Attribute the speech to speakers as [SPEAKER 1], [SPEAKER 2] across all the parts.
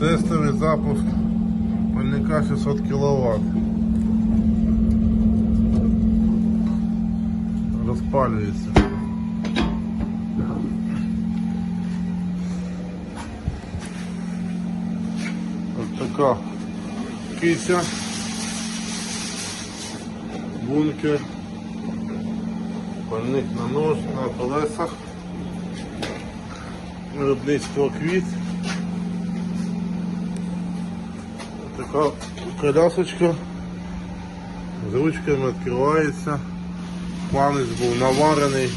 [SPEAKER 1] Тестовий запуск пальника 600 кВт. Розпалюється. Ось така киця. Бункер. Пальник на нож, на колесах. Виробництво квіт. Така колясочка з ручками відкривається. Палець був наварений,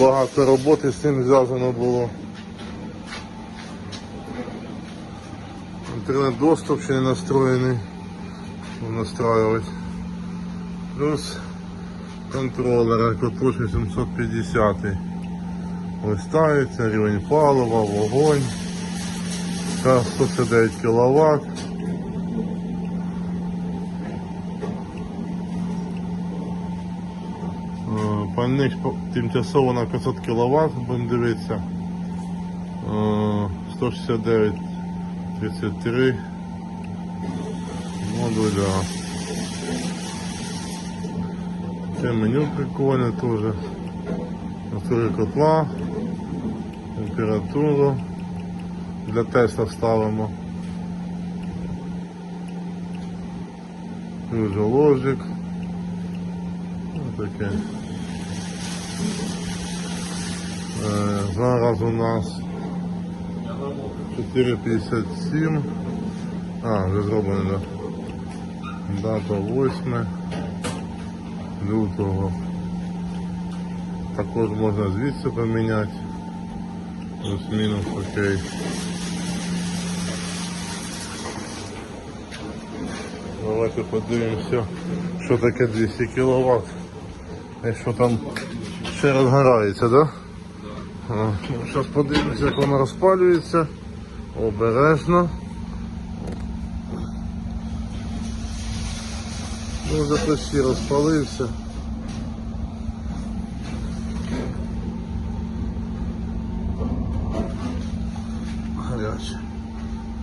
[SPEAKER 1] багато роботи з цим зв'язано було. Інтернет-доступ ще не настроєний. Настраювати. Плюс контролер Коточ 850. Ось ставиться рівень палива, вогонь. Та 109 кВт. Пальник тимчасово на 500 кВт, будемо дивитися. Е, 169 33 модуля. Це меню прикольне теж. Настрої котла, температуру. Для теста ставимо. Тут же ложик. Ось таке. Е, Зараз у нас 4.57. А, вже зроблено, да. Дата 8 лютого. Також можна звідси поміняти. Плюс-мінус окей. Давайте подивимося, що таке 200 кВт. І що там ще розгорається, так? Да? Зараз подивимося, як воно розпалюється. Обережно. Ну, вже почти розпалився. Гаряче.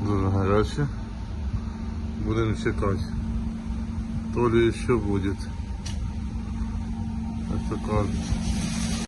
[SPEAKER 1] Дуже гаряче. Будемо чекати. То ли ще буде. Ось така